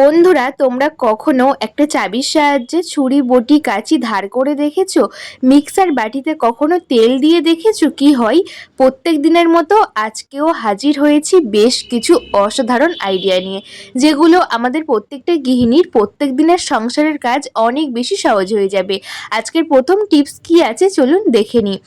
বন্ধুরা, তোমরা কখনো একটা চাবির সাহায্যে ছুরি, বটি, কাচি ধার করে দেখেছ? মিক্সার বাটিতে কখনো তেল দিয়ে দেখেছ কি হয়? প্রত্যেক দিনের মতো আজকেও হাজির হয়েছি বেশ কিছু অসাধারণ আইডিয়া নিয়ে, যেগুলো আমাদের প্রত্যেকটা গৃহিণীর প্রত্যেক দিনের সংসারের কাজ অনেক বেশি সহজ হয়ে যাবে। আজকের প্রথম টিপস কি আছে? চলুন দেখে নিই।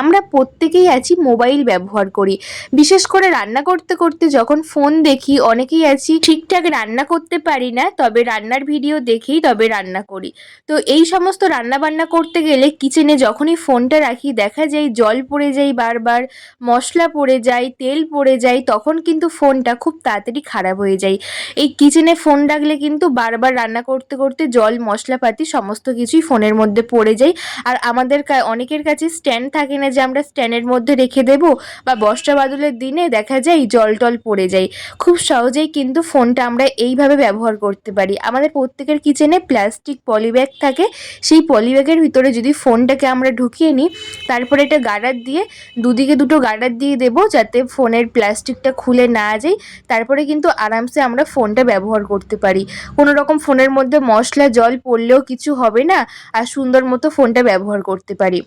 আমরা প্রত্যেকেই আছি মোবাইল ব্যবহার করি। বিশেষ করে রান্না করতে করতে যখন ফোন দেখি, অনেকেই আছি ঠিকঠাক রান্না করতে পারি না, তবে রান্নার ভিডিও দেখেই তবে রান্না করি। তো এই সমস্ত রান্না বান্না করতে গেলে কিচেনে যখনই ফোনটা রাখি, দেখা যায় জল পড়ে যায় বারবার, মশলা পড়ে যায়, তেল পড়ে যায়, তখন কিন্তু ফোনটা খুব তাড়াতাড়ি খারাপ হয়ে যায়। এই কিচেনে ফোন রাখলে কিন্তু বারবার রান্না করতে করতে জল, মশলাপাতি, সমস্ত কিছুই ফোনের মধ্যে পড়ে যায়। আর আমাদের অনেকের কাছে স্ট্যান্ড থাকে না যে আমরা স্ট্যান্ডের মধ্যে রেখে দেবো বা বর্ষা বাদলের দিনে দেখা যায় জল টল পড়ে যায়। খুব সহজেই কিন্তু ফোনটা আমরা এইভাবে ব্যবহার করতে পারি। আমাদের প্রত্যেকের কিচেনে প্লাস্টিক পলিব্যাগ থাকে। সেই পলিব্যাগের ভিতরে যদি ফোনটাকে আমরা ঢুকিয়ে নিই, তারপরে এটা গার্ডার দিয়ে, দুদিকে দুটো গার্ডার দিয়ে দেবো যাতে ফোনের প্লাস্টিকটা খুলে না যায়। তারপরে কিন্তু আরামসে আমরা ফোনটা ব্যবহার করতে পারি। কোনো রকম ফোনের মধ্যে মশলা, জল পড়লেও কিছু হবে না। আর সুন্দর মতো ফোনটা ব্যবহার করতে পারি।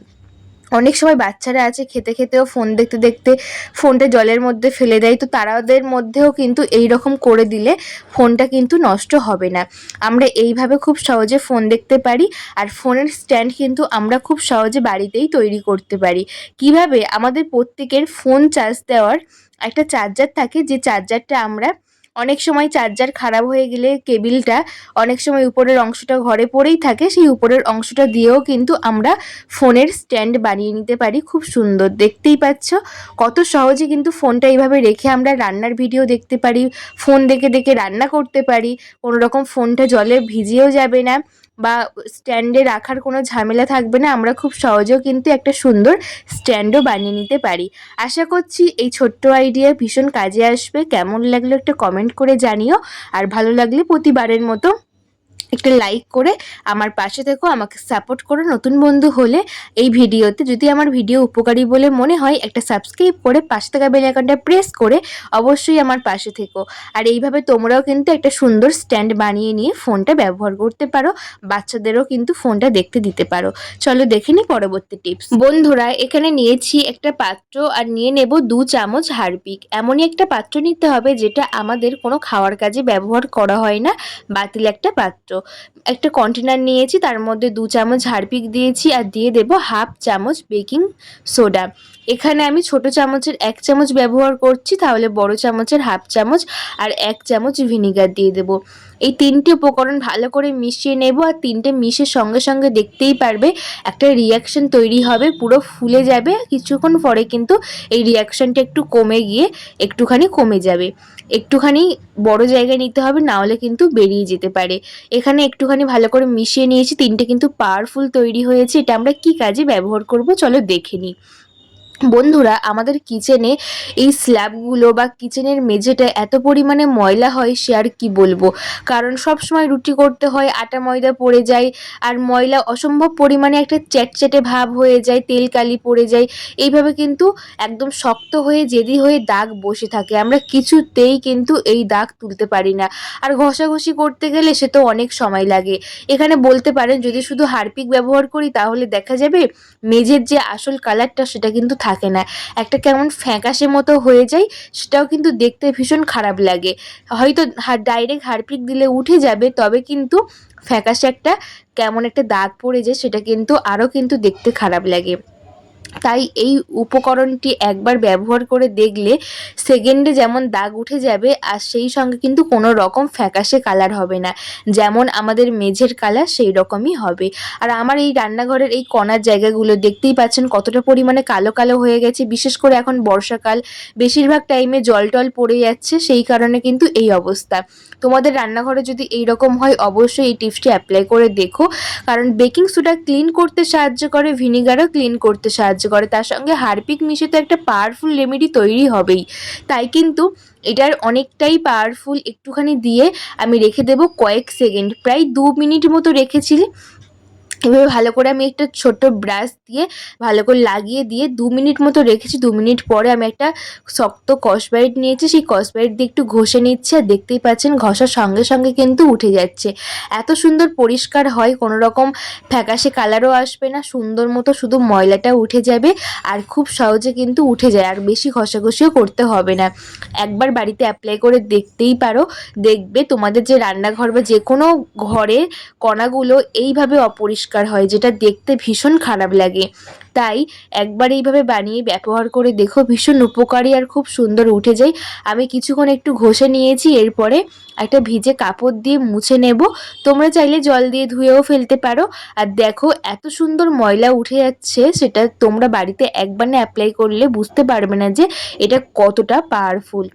অনেক সময় বাচ্চারা আছে খেতে খেতেও ফোন দেখতে দেখতে ফোনটা জলের মধ্যে ফেলে দেয়। তো তারাদের মধ্যেও কিন্তু এই রকম করে দিলে ফোনটা কিন্তু নষ্ট হবে না। আমরা এইভাবে খুব সহজে ফোন দেখতে পারি আর ফোনের স্ট্যান্ড কিন্তু আমরা খুব সহজে বাড়িতেই তৈরি করতে পারি। কীভাবে? আমাদের প্রত্যেকের ফোন চার্জ দেওয়ার একটা চার্জার থাকে। যে চার্জারটা আমরা অনেক সময় চার্জার খারাপ হয়ে গেলে কেবিলটা অনেক সময় উপরের অংশটা ঘরে পড়েই থাকে, সেই উপরের অংশটা দিয়েও কিন্তু আমরা ফোনের স্ট্যান্ড বানিয়ে নিতে পারি। খুব সুন্দর, দেখতেই পাচ্ছ। কত সহজে কিন্তু ফোনটা এইভাবে রেখে আমরা রান্নার ভিডিও দেখতে পারি, ফোন দেখে দেখে রান্না করতে পারি। কোনো রকম ফোনটা জলে ভিজিয়েও যাবে না। বা স্ট্যান্ডে রাখার কোনো ঝামেলা থাকবে না, আমরা খুব সহজেও কিন্তু একটা সুন্দর স্ট্যান্ডও বানিয়ে নিতে পারি। আশা করছি এই ছোট্ট আইডিয়া ভীষণ কাজে আসবে। কেমন লাগল একটা কমেন্ট করে জানিও। আর ভালো লাগলে প্রতিবারের মতো একটা লাইক করে আমার পাশে থেকো, আমাকে সাপোর্ট করো। নতুন বন্ধু হলে এই ভিডিওতে যদি আমার ভিডিও উপকারী বলে মনে হয়, একটা সাবস্ক্রাইব করে পাশে থাকা বেল আইকনটা প্রেস করে অবশ্যই আমার পাশে থেকো। আর এইভাবে তোমরাও কিন্তু একটা সুন্দর স্ট্যান্ড বানিয়ে নিয়ে ফোনটা ব্যবহার করতে পারো, বাচ্চাদেরও কিন্তু ফোনটা দেখতে দিতে পারো। চলো দেখে নিই পরবর্তী টিপস বন্ধুরা, এখানে নিয়েছি একটা পাত্র আর নিয়ে নেব দু চামচ হারপিক। এমনই একটা পাত্র নিতে হবে যেটা আমাদের কোনো খাওয়ার কাজে ব্যবহার করা হয় না, বাতিল একটা পাত্র। একটা কন্টেনার নিয়েছি, তার মধ্যে দু চামচ হারপিক দিয়েছি আর দিয়ে দেবো হাফ চামচ বেকিং সোডা। এখানে আমি ছোট চামচের এক চামচ ব্যবহার করছি, তাহলে বড় চামচের হাফ চামচ আর এক চামচ ভিনিগার দিয়ে দেব। এই তিনটে উপকরণ ভালো করে মিশিয়ে নেব আর তিনটে মিশে সঙ্গে সঙ্গে দেখতেই পারবে একটা রিয়াকশন তৈরি হবে, পুরো ফুলে যাবে। কিছুক্ষণ পরে কিন্তু এই রিয়াকশনটা একটু কমে গিয়ে একটুখানি কমে যাবে। একটুখানি বড় জায়গায় নিতে হবে, না হলে কিন্তু বেরিয়ে যেতে পারে। এখানে একটুখানি ভালো করে মিশিয়ে নিয়েছি, তিনটে কিন্তু পাওয়ারফুল তৈরি হয়েছে। এটা আমরা কি কাজে ব্যবহার করব, চলো দেখে নিই। বন্ধুরা, আমাদের কিচেনে এই স্ল্যাবগুলো বা কিচেনের মেঝেটা এত পরিমাণে ময়লা হয়, সে আর কি বলব? কারণ সব সময় রুটি করতে হয়, আটা ময়দা পড়ে যায়, আর ময়লা অসম্ভব পরিমাণে একটা চ্যাটচ্যাটে ভাব হয়ে যায়, তেল কালি পড়ে যায়। এইভাবে কিন্তু একদম শক্ত হয়ে, জেদি হয়ে দাগ বসে থাকে। আমরা কিছুতেই কিন্তু এই দাগ তুলতে পারি না। আর ঘষাঘষি করতে গেলে সে তো অনেক সময় লাগে। এখানে বলতে পারেন, যদি শুধু হারপিক ব্যবহার করি, তাহলে দেখা যাবে মেঝের যে আসল কালারটা সেটা কিন্তু থাকে না। একটা কেমন ফ্যাকাশে মতো হয়ে যায়, সেটাও কিন্তু দেখতে ভীষণ খারাপ লাগে। হয়তো ডাইরেক্ট হারপিক দিলে উঠে যাবে, তবে কিন্তু ফ্যাকাশে একটা কেমন একটা দাগ পড়ে যায়, সেটা কিন্তু আরও কিন্তু দেখতে খারাপ লাগে। তাই এই উপকরণটি একবার ব্যবহার করে দেখলে সেকেন্ডে যেমন দাগ উঠে যাবে, আর সেই সঙ্গে কিন্তু কোনো রকম ফ্যাকাশে কালার হবে না। যেমন আমাদের মেঝের কালার সেই রকমই হবে। আর আমার এই রান্নাঘরের এই কণার জায়গাগুলো দেখতেই পাচ্ছেন কতটা পরিমাণে কালো কালো হয়ে গেছে। বিশেষ করে এখন বর্ষাকাল, বেশিরভাগ টাইমে জল টল পড়ে যাচ্ছে, সেই কারণে কিন্তু এই অবস্থা। তোমাদের রান্নাঘরে যদি এই রকম হয়, অবশ্যই এই টিপসটি অ্যাপ্লাই করে দেখো। কারণ বেকিং সোডা ক্লিন করতে সাহায্য করে ভিনিগারও ক্লিন করতে সাহায্য করে। তার সঙ্গে হারপিক মিশে তো একটা পাওয়ারফুল রেমেডি তৈরি হবেই। তাই কিন্তু এটার অনেকটাই পাওয়ারফুল একটুখানি দিয়ে আমি রেখে দেব কয়েক সেকেন্ড প্রায় দু মিনিট মতো রেখেছি। এভাবে ভালো করে আমি একটা ছোট্ট ব্রাশ দিয়ে ভালো করে লাগিয়ে দিয়ে দু মিনিট মতো রেখেছি। দু মিনিট পরে আমি একটা শক্ত কসবাইট নিয়েছি। সেই কসবাইট দিয়ে একটু ঘষে নিচ্ছে আর দেখতেই পাচ্ছেন ঘষার সঙ্গে সঙ্গে কিন্তু উঠে যাচ্ছে। এত সুন্দর পরিষ্কার হয় কোনো রকম ফ্যাকাশে কালারও আসবে না। সুন্দর মতো শুধু ময়লাটা উঠে যাবে আর খুব সহজে কিন্তু উঠে যায়। আর বেশি ঘষাঘষিও করতে হবে না। একবার বাড়িতে অ্যাপ্লাই করে দেখতেই পারো। দেখবে তোমাদের যে রান্নাঘর বা যে কোনো ঘরে কণাগুলো এইভাবে অপরিষ্কার হয়, যেটা দেখতে ভীষণ খারাপ লাগে। তাই একবার এইভাবে বানিয়ে ব্যবহার করে দেখো, ভীষণ উপকারী আর খুব সুন্দর উঠে যায়। আমি কিছুক্ষণ একটু ঘষে নিয়েছি, এরপরে একটা ভিজে কাপড় দিয়ে মুছে নেব। তোমরা চাইলে জল দিয়ে ধুয়েও ফেলতে পারো। আর দেখো, এত সুন্দর ময়লা উঠে যাচ্ছে, সেটা তোমরা বাড়িতে একবার না অ্যাপ্লাই করলে বুঝতে পারবে না যে এটা কতটা পাওয়ারফুল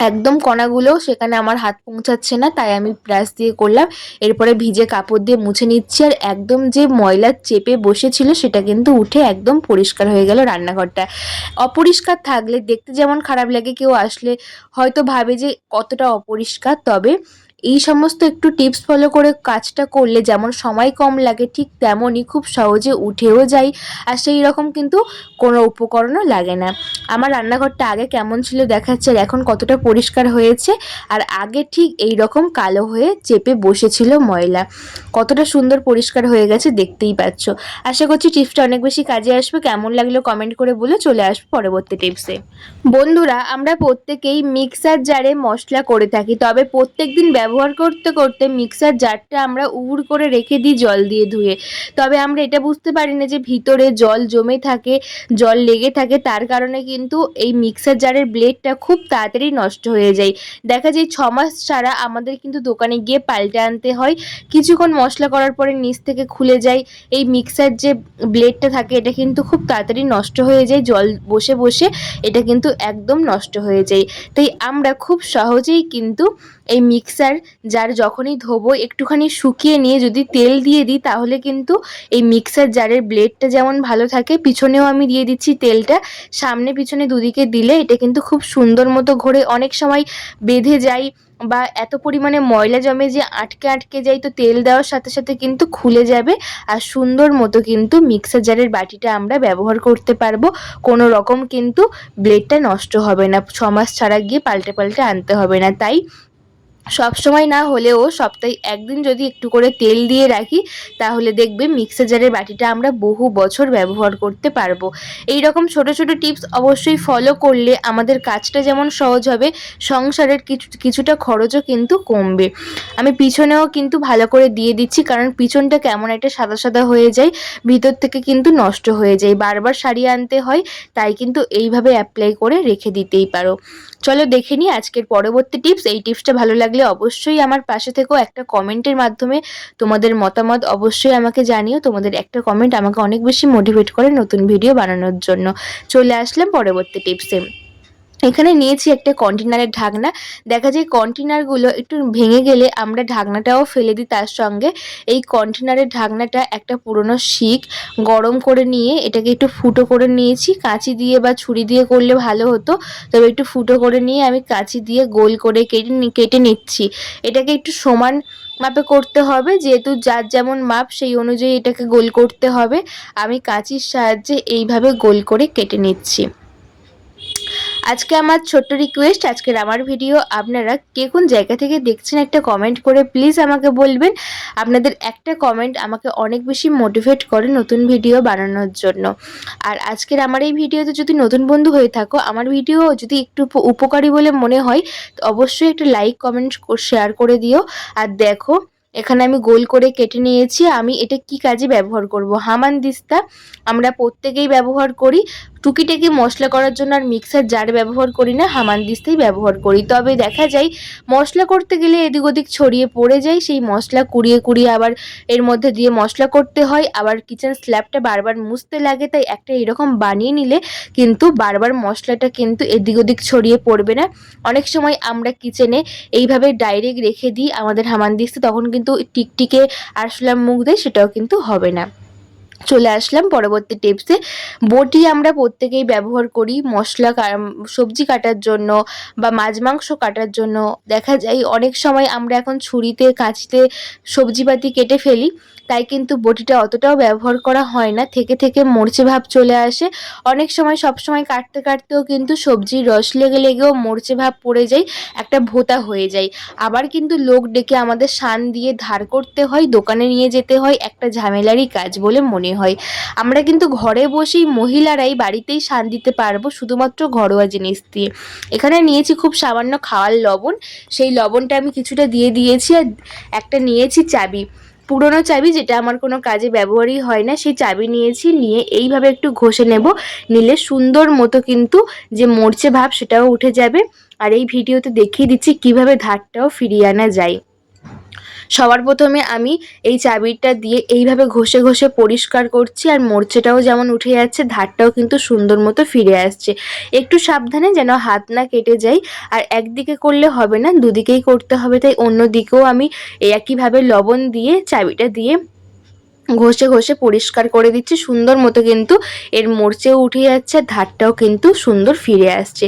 একদম কণাগুলো সেখানে আমার হাত পৌঁছাচ্ছে না, তাই আমি ব্রাশ দিয়ে করলাম। এরপরে ভিজে কাপড় দিয়ে মুছে নিচ্ছি আর একদম যে ময়লা চেপে বসেছিল সেটা কিন্তু উঠে একদম পরিষ্কার হয়ে গেল রান্নাঘরটা। অপরিষ্কার থাকলে দেখতে যেমন খারাপ লাগে, কেউ আসলে হয়তো ভাবে যে কতটা অপরিষ্কার, তবে এই সমস্ত একটু টিপস ফলো করে কাজটা করলে যেমন সময় কম লাগে, ঠিক তেমনই খুব সহজে উঠেও যায় আর সেই রকম কিন্তু কোনো উপকরণও লাগে না। আমার রান্নাঘরটা আগে কেমন ছিল দেখাচ্ছে আর এখন কতটা পরিষ্কার হয়েছে আর আগে ঠিক এই রকম কালো হয়ে চেপে বসেছিল ময়লা। কতটা সুন্দর পরিষ্কার হয়ে গেছে দেখতেই পাচ্ছ। আশা করছি টিপসটা অনেক বেশি কাজে আসবে। কেমন লাগল কমেন্ট করে বলে, চলে আসবে পরবর্তী টিপসে বন্ধুরা, আমরা প্রত্যেকেই মিক্সার জারে মশলা করে থাকি, তবে প্রত্যেক দিন ব্যবহার করতে করতে মিক্সার জারটা আমরা উড় করে রেখে দিই জল দিয়ে ধুয়ে। তবে আমরা এটা বুঝতে পারি না যে ভিতরে জল জমে থাকে, জল লেগে থাকে, তার কারণে কিন্তু এই মিক্সার জারের ব্লেডটা খুব তাড়াতাড়ি নষ্ট হয়ে যায়। দেখা যায় ছ মাস ছাড়া আমাদের কিন্তু দোকানে গিয়ে পাল্টে আনতে হয়। কিছুক্ষণ মশলা করার পরে নিচ থেকে খুলে যায়। এই মিক্সার যে ব্লেডটা থাকে, এটা কিন্তু খুব তাড়াতাড়ি নষ্ট হয়ে যায়। জল বসে বসে এটা কিন্তু একদম নষ্ট হয়ে যায়। তাই আমরা খুব সহজেই কিন্তু এই মিক্সার জার যখনই ধোবো, একটুখানি শুকিয়ে নিয়ে যদি তেল দিয়ে দিই, তাহলে কিন্তু এই মিক্সার জারের ব্লেডটা যেমন ভালো থাকে, পিছনেও আমি দিয়ে দিচ্ছি তেলটা। সামনে পিছনে দুদিকে দিলে এটা কিন্তু খুব সুন্দর মতো ঘোরে। অনেক সময় বেঁধে যায় বা এত পরিমাণে ময়লা জমে যে আটকে আটকে যায় তো তেল দেওয়ার সাথে সাথে কিন্তু খুলে যাবে। আর সুন্দর মতো কিন্তু মিক্সার জারের বাটিটা আমরা ব্যবহার করতে পারব। কোনো রকম কিন্তু ব্লেডটা নষ্ট হবে না। ছ মাস ছাড়া গিয়ে পাল্টে পাল্টে আনতে হবে না। তাই সব সময় না হলেও সপ্তাহে একদিন যদি একটু করে তেল দিয়ে রাখি, তাহলে দেখবে মিক্সার জারের বাটিটা আমরা বহু বছর ব্যবহার করতে পারব। এই রকম ছোট ছোট টিপস অবশ্যই ফলো করলে আমাদের কাজটা যেমন সহজ হবে, সংসারের কিছু, কিছুটা খরচও কিন্তু কমবে। আমি পিছনেও কিন্তু ভালো করে দিয়ে দিচ্ছি, কারণ পিছনটা কেমন একটা সাদা সাদা হয়ে যায়, ভিতর থেকে কিন্তু নষ্ট হয়ে যায়। বারবার সারিয়ে আনতে হয়, তাই কিন্তু এইভাবে অ্যাপ্লাই করে রেখে দিতেই পারো। চলো দেখে নিই আজকের পরবর্তী টিপস এই টিপসটা ভালো লাগলে অবশ্যই আমার পাশে থেকেও একটা কমেন্টের মাধ্যমে তোমাদের মতামত অবশ্যই আমাকে জানিও। তোমাদের একটা কমেন্ট আমাকে অনেক বেশি মোটিভেট করে নতুন ভিডিও বানানোর জন্য। চলে আসলাম পরবর্তী টিপসে এখানে নিয়েছি একটা কন্টেনারের ঢাকনা। দেখা যায় কন্টেনারগুলো একটু ভেঙে গেলে আমরা ঢাকনাটাও ফেলে দিই তার সঙ্গে। এই কন্টেনারের ঢাকনাটা একটা পুরনো শিক, গরম করে নিয়ে এটাকে একটু ফুটো করে নিয়েছি। কাঁচি দিয়ে বা ছুরি দিয়ে করলে ভালো হতো। তবে একটু ফুটো করে নিয়ে আমি কাঁচি দিয়ে গোল করে কেটে কেটে নিচ্ছি। এটাকে একটু সমান মাপে করতে হবে। যেহেতু যার যেমন মাপ, সেই অনুযায়ী এটাকে গোল করতে হবে। আমি কাঁচির সাহায্যে এইভাবে গোল করে কেটে নিচ্ছি। আজকে আমার ছোট্ট রিকোয়েস্ট আজকের আমার ভিডিও আপনারা কে কোন জায়গা থেকে দেখছেন একটা কমেন্ট করে প্লিজ আমাকে বলবেন। আপনাদের একটা কমেন্ট আমাকে অনেক বেশি মোটিভেট করে নতুন ভিডিও বানানোর জন্য। আর আজকের আমার এই ভিডিওতে যদি নতুন বন্ধু হয়ে থাকো, আমার ভিডিও যদি একটু উপকারী বলে মনে হয়, অবশ্যই একটা লাইক কমেন্ট শেয়ার করে দিও। আর দেখো, এখানে আমি গোল করে কেটে নিয়েছি, আমি এটা কি কাজে ব্যবহার করব? হামান দিস্তা, আমরা প্রত্যেকেই ব্যবহার করি। টুকিটাকি মশলা করার জন্য আর মিক্সার জার ব্যবহার করি না, হামান দিস্তেই ব্যবহার করি। তবে দেখা যায়, মশলা করতে গেলে এদিক ওদিক ছড়িয়ে পড়ে যায়, সেই মশলা কুড়িয়ে কুড়িয়ে আবার এর মধ্যে দিয়ে মশলা করতে হয়। আবার কিচেন স্ল্যাবটা বারবার মুছতে লাগে, তাই একটা এরকম বানিয়ে নিলে কিন্তু বারবার মশলাটা কিন্তু এদিক ওদিক ছড়িয়ে পড়বে না। অনেক সময় আমরা কিচেনে এইভাবে ডাইরেক্ট রেখে দিই, আমাদের হামান দিস্তে, তখন কিন্তু টিকটিকে আরশোলার মুখ দেয়, সেটাও কিন্তু হবে না। চলে আসলাম পরবর্তী টিপসে বটি আমরা প্রত্যেকেই ব্যবহার করি, মশলা সবজি কাটার জন্য বা মাছ মাংস কাটার জন্য। দেখা যায় অনেক সময় আমরা এখন ছুরিতে, কাঁচিতে সবজিপাতি কেটে ফেলি, তাই কিন্তু বটিটা অতটাও ব্যবহার করা হয় না। থেকে থেকে মরচে ভাব চলে আসে। অনেক সময় সব সময় কাটতে কাটতেও কিন্তু সবজির রস লেগে লেগেও মরচে ভাব পড়ে যায়, একটা ভোতা হয়ে যায়। আবার কিন্তু লোক ডেকে আমাদের শান দিয়ে ধার করতে হয়, দোকানে নিয়ে যেতে হয়, একটা ঝামেলারই কাজ বলে মনে হয়। আমরা কিন্তু ঘরে বসেই মহিলারাই বাড়িতেই শান দিতে পারব শুধুমাত্র ঘরোয়া জিনিস দিয়ে। এখানে নিয়েছি খুব সামান্য খাওয়ার লবণ। সেই লবণটা আমি কিছুটা দিয়ে দিয়েছি আর একটা নিয়েছি চাবি। পুরনো চাবি যেটা আমার কোনো কাজে ব্যবহারই হয় না, সেই চাবি নিয়েছি, নিয়ে এইভাবে একটু ঘষে নেব। নিলে সুন্দর মতো কিন্তু যে মরচে ভাব সেটাও উঠে যাবে। আর এই ভিডিওতে দেখিয়ে দিচ্ছি কীভাবে ধারটাও ফিরিয়ে আনা যায়। সবার প্রথমে আমি এই চাবিটা দিয়ে এইভাবে ঘষে ঘষে পরিষ্কার করছি আর মরচেটাও যেমন উঠে যাচ্ছে, ধারটাও কিন্তু সুন্দর মতো ফিরে আসছে। একটু সাবধানে যেন হাত না কেটে যায়, আর একদিকে করলে হবে না, দুদিকেই করতে হবে, তাই অন্য দিকেও আমি একইভাবে লবণ দিয়ে চাবিটা দিয়ে ঘষে ঘষে পরিষ্কার করে দিচ্ছি। সুন্দর মতো কিন্তু এর মরচেও উঠে যাচ্ছে, আর ধারটাও কিন্তু সুন্দর ফিরে আসছে।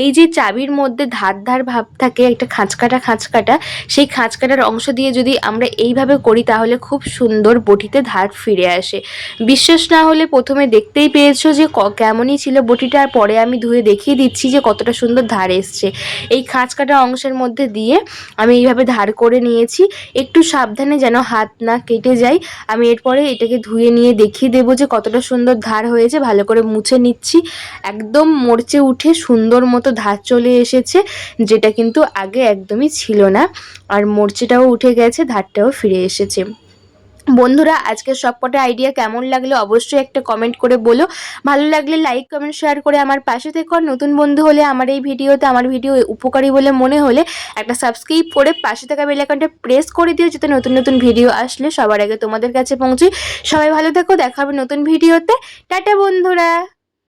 এই যে চাবির মধ্যে ধার ধার ভাব থাকে, একটা খাঁচকাটা খাঁচকাটা, সেই খাঁচকাটার অংশ দিয়ে যদি আমরা এইভাবে করি, তাহলে খুব সুন্দর বটিতে ধার ফিরে আসে। বিশ্বাস না হলে প্রথমে দেখতেই পেয়েছ যে কেমনই ছিল বটিটা, আর পরে আমি ধুয়ে দেখিয়ে দিচ্ছি যে কতটা সুন্দর ধার এসছে। এই খাঁচকাটা অংশের মধ্যে দিয়ে আমি এইভাবে ধার করে নিয়েছি। একটু সাবধানে যেন হাত না কেটে যায়, আমি এরপরে এটাকে ধুয়ে নিয়ে দেখিয়ে দেবো যে কতটা সুন্দর ধার হয়েছে। ভালো করে মুছে নিচ্ছি। একদম মরচে উঠে সুন্দর মতো ধার চলে এসেছে, যেটা কিন্তু আগে একদমই ছিল না। আর মরচেটাও উঠে গেছে, ধারটাও ফিরে এসেছে। বন্ধুরা, আজকের সবকটা আইডিয়া কেমন লাগল অবশ্যই একটা কমেন্ট করে বলো। ভালো লাগলে লাইক কমেন্ট শেয়ার করে আমার পাশে থেকো। আর নতুন বন্ধু হলে আমার এই ভিডিওতে, আমার ভিডিও উপকারী বলে মনে হলে একটা সাবস্ক্রাইব করে পাশে থাকা বেল আইকনটা প্রেস করে দিও, যাতে নতুন নতুন ভিডিও আসলে সবার আগে তোমাদের কাছে পৌঁছে সবাই ভালো থেকো, দেখা হবে নতুন ভিডিওতে টাটা বন্ধুরা!